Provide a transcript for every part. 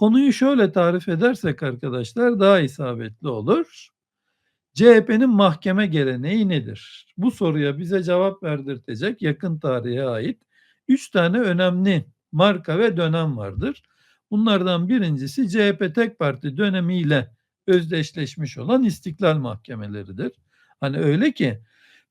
Konuyu şöyle tarif edersek arkadaşlar daha isabetli olur. CHP'nin mahkeme geleneği nedir? Bu soruya bize cevap verdirtecek yakın tarihe ait 3 tane önemli marka ve dönem vardır. Bunlardan birincisi CHP tek parti dönemiyle özdeşleşmiş olan istiklal mahkemeleridir. Hani öyle ki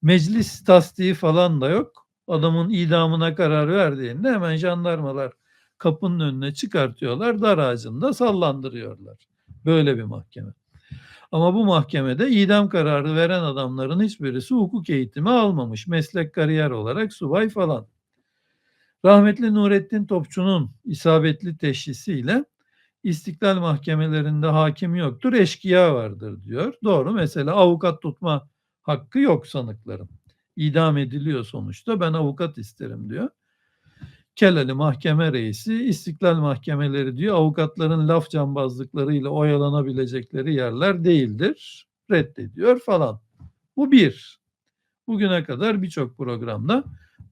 meclis tasdiği falan da yok. Adamın idamına karar verdiğinde hemen jandarmalar kapının önüne çıkartıyorlar, dar ağacında sallandırıyorlar. Böyle bir mahkeme. Ama bu mahkemede idam kararı veren adamların hiçbirisi hukuk eğitimi almamış. Meslek kariyer olarak subay falan. Rahmetli Nurettin Topçu'nun isabetli teşhisiyle istiklal mahkemelerinde hakim yoktur, eşkıya vardır diyor. Doğru mesela avukat tutma hakkı yok sanıkların. İdam ediliyor sonuçta ben avukat isterim diyor. Keleli mahkeme reisi istiklal mahkemeleri diyor avukatların laf cambazlıklarıyla oyalanabilecekleri yerler değildir. Reddediyor falan. Bu bir. Bugüne kadar birçok programda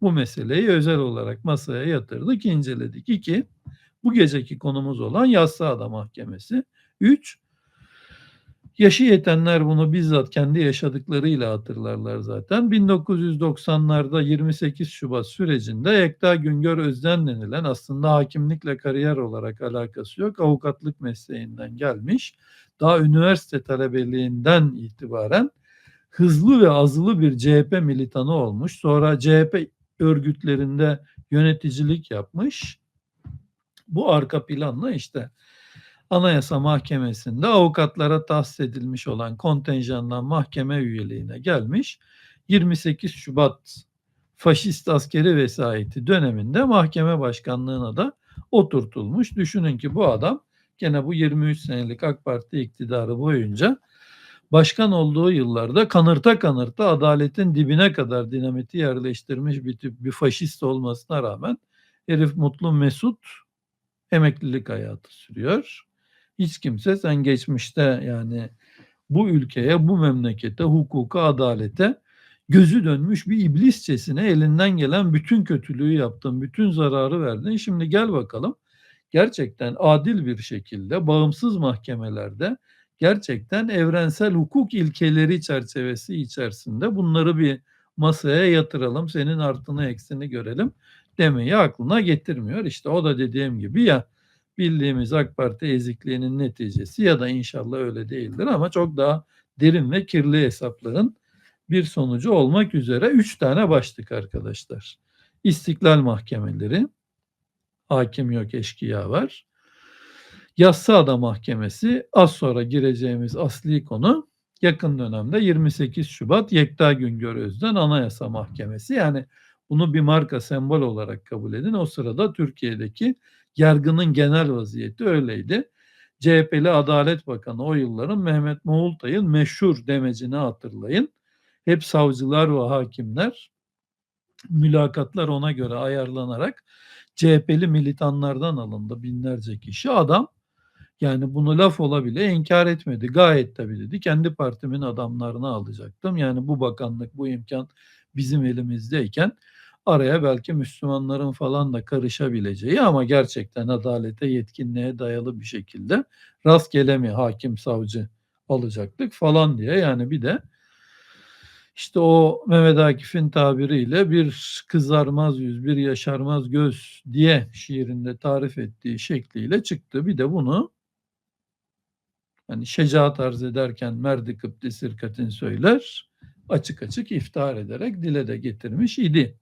bu meseleyi özel olarak masaya yatırdık, inceledik. İki, bu geceki konumuz olan Yassıada Mahkemesi. Üç, yaşı yetenler bunu bizzat kendi yaşadıklarıyla hatırlarlar zaten. 1990'larda 28 Şubat sürecinde Ekta Güngör Özden denilen aslında hakimlikle kariyer olarak alakası yok. Avukatlık mesleğinden gelmiş. Daha üniversite talebeliğinden itibaren hızlı ve azılı bir CHP militanı olmuş. Sonra CHP örgütlerinde yöneticilik yapmış. Bu arka planla işte Anayasa Mahkemesi'nde avukatlara tahsis edilmiş olan kontenjandan mahkeme üyeliğine gelmiş. 28 Şubat faşist askeri vesayeti döneminde mahkeme başkanlığına da oturtulmuş. Düşünün ki bu adam gene bu 23 senelik AK Parti iktidarı boyunca başkan olduğu yıllarda kanırta kanırta adaletin dibine kadar dinamiti yerleştirmiş bir tip bir faşist olmasına rağmen herif mutlu mesut emeklilik hayatı sürüyor. Hiç kimse sen geçmişte yani bu ülkeye, bu memlekete, hukuka, adalete gözü dönmüş bir iblisçesine elinden gelen bütün kötülüğü yaptın, bütün zararı verdin. Şimdi gel bakalım gerçekten adil bir şekilde bağımsız mahkemelerde gerçekten evrensel hukuk ilkeleri çerçevesi içerisinde bunları bir masaya yatıralım, senin artıını eksini görelim demeyi aklına getirmiyor. İşte o da dediğim gibi ya bildiğimiz AK Parti ezikliğinin neticesi ya da inşallah öyle değildir ama çok daha derin ve kirli hesapların bir sonucu olmak üzere üç tane başlık arkadaşlar. İstiklal mahkemeleri, hakim yok eşkıya var. Yassıada Mahkemesi az sonra gireceğimiz asli konu yakın dönemde 28 Şubat Yekta Güngör Özden Anayasa Mahkemesi. Yani bunu bir marka sembol olarak kabul edin. O sırada Türkiye'deki yargının genel vaziyeti öyleydi. CHP'li Adalet Bakanı o yılların Mehmet Moğultay'ın meşhur demecini hatırlayın. Hep savcılar ve hakimler mülakatlar ona göre ayarlanarak CHP'li militanlardan alındı binlerce kişi. Adam yani bunu laf ola bile inkar etmedi. Gayet tabii dedi. Kendi partimin adamlarını alacaktım. Yani bu bakanlık, bu imkan bizim elimizdeyken araya belki Müslümanların falan da karışabileceği ama gerçekten adalete, yetkinliğe dayalı bir şekilde rastgele mi hakim, savcı alacaktık falan diye yani bir de işte o Mehmet Akif'in tabiriyle bir kızarmaz yüz, bir yaşarmaz göz diye şiirinde tarif ettiği şekliyle çıktı. Bir de bunu hani şecaat arz ederken merdi kıpti sirkatin söyler açık açık iftihar ederek dile de getirmiş idi.